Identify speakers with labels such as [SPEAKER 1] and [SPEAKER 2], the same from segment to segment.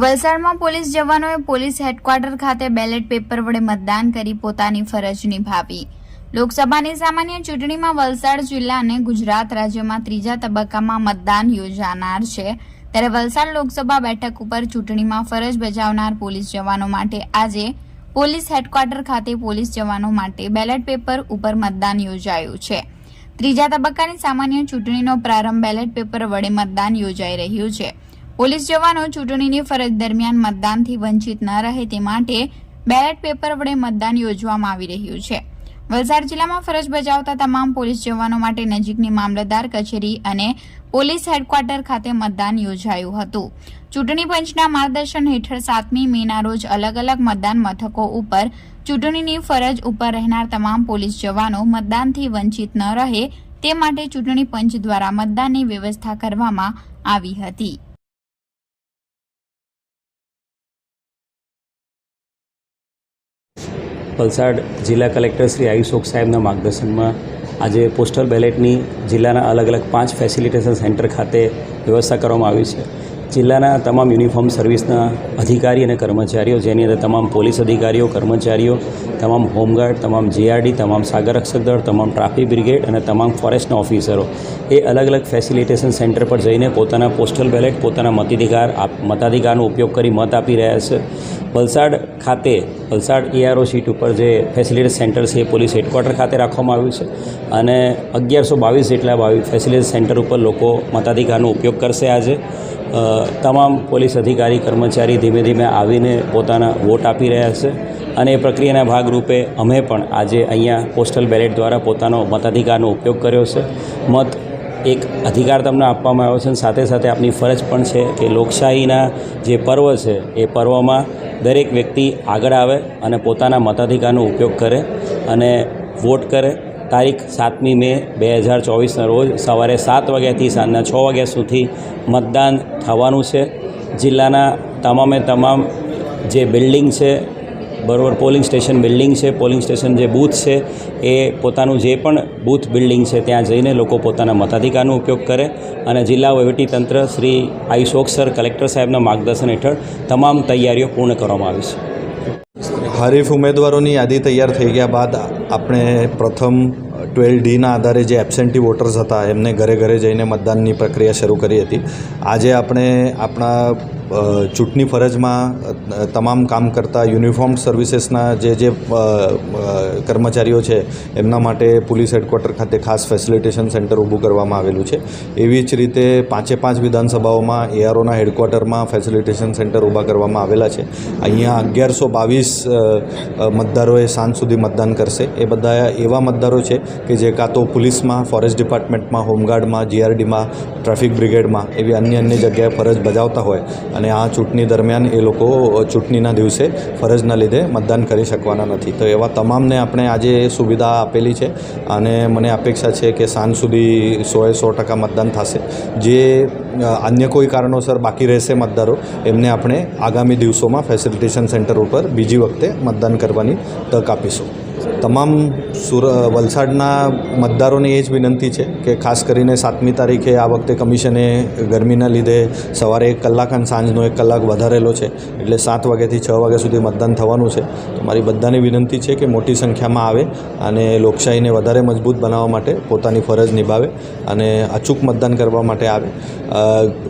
[SPEAKER 1] વલસાડમાં પોલીસ જવાનોએ police headquarter ખાતે બેલેટ પેપર વડે મતદાન કરી પોતાની ફરજ નિભાવી. લોકસભાની સામાન્ય ચૂંટણીમાં વલસાડ જિલ્લા અને ગુજરાત રાજ્યમાં ત્રીજા તબક્કામાં મતદાન યોજાનાર છે. ત્યારે વલસાડ લોકસભા બેઠક ઉપર ચૂંટણીમાં ફરજ બજાવનાર પોલીસ જવાનો માટે આજે પોલીસ હેડક્વાર્ટર ખાતે પોલીસ જવાનો માટે બેલેટ પેપર ઉપર મતદાન યોજાયું છે. ત્રીજા તબક્કાની સામાન્ય ચૂંટણીનો પ્રારંભ બેલેટ પેપર વડે મતદાન યોજાઈ રહ્યું છે. પોલીસ જવાનો ચૂંટણીની ફરજ દરમિયાન મતદાનથી વંચિત ન રહે તે માટે બેલેટ પેપર વડે મતદાન યોજવામાં આવી રહ્યું છે. વલસાડ જિલ્લામાં ફરજ બજાવતા તમામ પોલીસ જવાનો માટે નજીકની મામલતદાર કચેરી અને પોલીસ હેડક્વાર્ટર ખાતે મતદાન યોજાયું હતું. ચૂંટણી પંચના માર્ગદર્શન હેઠળ સાતમી મેના રોજ અલગ અલગ મતદાન મથકો ઉપર ચૂંટણીની ફરજ ઉપર રહેનાર તમામ પોલીસ જવાનો મતદાનથી વંચિત ન રહે તે માટે ચૂંટણી પંચ દ્વારા મતદાનની વ્યવસ્થા કરવામાં આવી હતી.
[SPEAKER 2] વલસાડ જિલ્લા કલેક્ટર શ્રી આયુષોક સાહેબના માર્ગદર્શનમાં આજે પોસ્ટલ બેલેટની જિલ્લાના અલગ અલગ પાંચ ફેસિલિટેશન સેન્ટર ખાતે વ્યવસ્થા કરવામાં આવી છે. જિલ્લાના તમામ યુનિફોર્મ સર્વિસના અધિકારી અને કર્મચારીઓ, જેની અંદર તમામ પોલીસ અધિકારીઓ, કર્મચારીઓ, તમામ હોમગાર્ડ, તમામ જીઆરડી, તમામ સાગરરક્ષક દળ, તમામ ટ્રાફિક બ્રિગેડ અને તમામ ફોરેસ્ટના ઓફિસરો, એ અલગ અલગ ફેસિલિટેશન સેન્ટર પર જઈને પોતાના પોસ્ટલ બેલેટ, પોતાના મતાધિકાર મતાધિકારનો ઉપયોગ કરી મત આપી રહ્યા છે. વલસાડ ખાતે, વલસાડ એઆરઓ સીટ ઉપર જે ફેસિલિટી સેન્ટર છે, એ પોલીસ હેડક્વાર્ટર ખાતે રાખવામાં આવ્યું છે અને અગિયારસો બાવીસ જેટલા ફેસિલિટી સેન્ટર ઉપર લોકો મતાધિકારનો ઉપયોગ કરશે આજે. તમામ પોલીસ અધિકારી, કર્મચારી ધીમે ધીમે આવીને પોતાના વોટ આપી રહ્યા છે અને એ પ્રક્રિયાના ભાગરૂપે અમે પણ આજે અહીંયા પોસ્ટલ બેલેટ દ્વારા પોતાનો મતાધિકારનો ઉપયોગ કર્યો છે. મત એક અધિકાર તમને આપવામાં આવ્યો છે અને સાથે સાથે આપની ફરજ પણ છે કે લોકશાહીના જે પર્વ છે એ પર્વમાં દરેક વ્યક્તિ આગળ આવે અને પોતાના મતાધિકારનો ઉપયોગ કરે અને વોટ કરે તારીખ સાતમી મે બે હજાર ચોવીસના રોજ સવારે સાત વાગ્યાથી સાંજના છ વાગ્યા સુધી મતદાન થવાનું છે. જિલ્લાના તમામે તમામ જે બિલ્ડિંગ છે, બરોબર પોલિંગ સ્ટેશન બિલ્ડિંગ છે, પોલિંગ સ્ટેશન જે બૂથ છે, એ પોતાનું જે પણ બૂથ બિલ્ડિંગ છે, ત્યાં જઈને લોકો પોતાના મતાધિકારનો ઉપયોગ કરે અને જિલ્લા વહીવટીતંત્ર શ્રી આયુષ ઓક સર કલેક્ટર સાહેબના માર્ગદર્શન હેઠળ તમામ તૈયારીઓ પૂર્ણ કરવામાં આવી છે.
[SPEAKER 3] હરીફ ઉમેદવારોની યાદી તૈયાર થઈ ગયા બાદ આપણે પ્રથમ ટ્વેલ્વ ડીના આધારે જે એબસેન્ટી વોટર્સ હતા, એમને ઘરે ઘરે જઈને મતદાનની પ્રક્રિયા શરૂ કરી હતી. આજે આપણે આપણા ચૂંટણી ફરજમાં તમામ કામ કરતા યુનિફોર્મ સર્વિસીસના જે જે કર્મચારીઓ છે, એમના માટે પોલીસ હેડક્વાર્ટર ખાતે ખાસ ફેસિલિટેશન સેન્ટર ઊભું કરવામાં આવેલું છે. એવી જ રીતે પાંચે પાંચ વિધાનસભાઓમાં એઆરઓના હેડક્વાર્ટરમાં ફેસિલિટેશન સેન્ટર ઊભા કરવામાં આવેલા છે. અહીંયા અગિયારસો બાવીસ મતદારોએ સાંજ સુધી મતદાન કરશે. એ બધા એવા મતદારો છે કે જે કાં તો પોલીસમાં, ફોરેસ્ટ ડિપાર્ટમેન્ટમાં, હોમગાર્ડમાં, જીઆરડીમાં, ટ્રાફિક બ્રિગેડમાં એવી અન્ય અન્ય જગ્યાએ ફરજ બજાવતા હોય અને આ ચૂંટણી દરમિયાન એ લોકો ચૂંટણીના દિવસે ફરજના લીધે મતદાન કરી શકવાના નથી. તો એવા તમામને આપણે આજે સુવિધા આપેલી છે અને મને અપેક્ષા છે કે સાંજ સુધી સોએ સો ટકા મતદાન થશે. જે અન્ય કોઈ કારણોસર બાકી રહેશે મતદારો, એમને આપણે આગામી દિવસોમાં ફેસિલિટેશન સેન્ટર ઉપર બીજી વખતે મતદાન કરવાની તક આપીશું. તમામ સુર, વલસાડના મતદારોને એ જ વિનંતી છે કે ખાસ કરીને સાતમી તારીખે આ વખતે કમિશને ગરમીના લીધે સવારે એક કલાક અને સાંજનો એક કલાક વધારેલો છે. એટલે સાત વાગ્યાથી છ વાગ્યા સુધી મતદાન થવાનું છે. તો મારી બધાને વિનંતી છે કે મોટી સંખ્યામાં આવે અને લોકશાહીને વધારે મજબૂત બનાવવા માટે પોતાની ફરજ નિભાવે અને અચૂક મતદાન કરવા માટે આવે.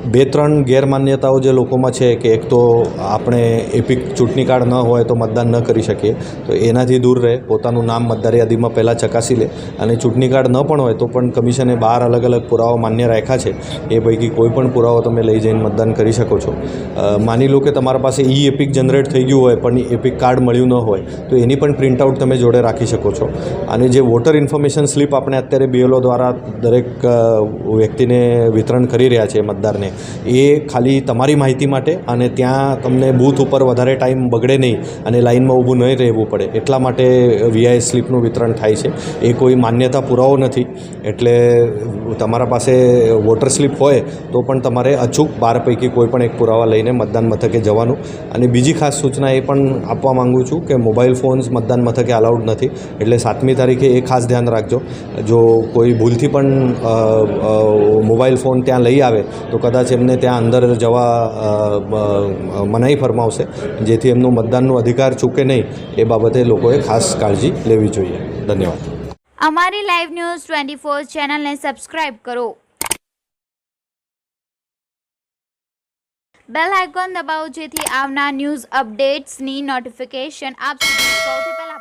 [SPEAKER 3] બે ત્રણ ગેરમાન્યતાઓ જે લોકોમાં છે કે એક તો આપણે એપિક ચૂંટણી કાર્ડ ન હોય તો મતદાન ન કરી શકીએ. તો એનાથી દૂર રહે પોતાનું નામ મતદાર યાદીમાં પહેલાં ચકાસી લે અને ચૂંટણી કાર્ડ ન પણ હોય તો પણ કમિશને બાર અલગ અલગ પુરાવા માન્ય રાખ્યા છે. એ પૈકી કોઈ પણ પુરાવો તમે લઈ જઈને મતદાન કરી શકો છો. માની લો કે તમારા પાસે ઈ એપિક જનરેટ થઈ ગયું હોય પણ એપિક કાર્ડ મળ્યું ન હોય તો એની પણ પ્રિન્ટઆઉટ તમે જોડે રાખી શકો છો. અને જે વોટર ઇન્ફોર્મેશન સ્લીપ આપણે અત્યારે બીએલઓ દ્વારા દરેક વ્યક્તિને વિતરણ કરી રહ્યા છે મતદારને. એ ખાલી તમારી માહિતી માટે અને ત્યાં તમને બૂથ ઉપર વધારે ટાઈમ બગડે નહીં અને લાઇનમાં ઊભું નહીં રહેવું પડે. એટલા માટે વીઆઈ સ્લીપનું વિતરણ થાય છે. એ કોઈ માન્યતા પુરાવો નથી. એટલે તમારા પાસે વોટર સ્લીપ હોય, તો પણ તમારે અચૂક બાર પૈકી કોઈ પણ એક પુરાવા લઈને મતદાન મથકે જવાનું. અને બીજી ખાસ સૂચના એ પણ આપવા માંગુ છું કે મોબાઈલ ફોન્સ મતદાન મથકે અલાઉડ નથી. એટલે સાતમી તારીખે એ ખાસ ધ્યાન રાખજો. જો કોઈ ભૂલથી પણ મોબાઈલ ફોન ત્યાં લઈ આવે, તો કદાચ એમને ત્યાં અંદર જવા મનાઈ ફરમાવશે. જેથી એમનું મતદાનનો અધિકાર ચૂકે નહીં. એ બાબતે લોકોએ ખાસ કાળજી લેવી જોઈએ. ધન્યવાદ.
[SPEAKER 1] અમારી લાઈવ ન્યૂઝ ટ્વેન્ટી ફોર ચેનલને સબસ્ક્રાઇબ કરો. બેલ આઇકોન દબાવો જેથી આવનાર ન્યૂઝ અપડેટ્સની નોટિફિકેશન આપ સૌથી પહેલા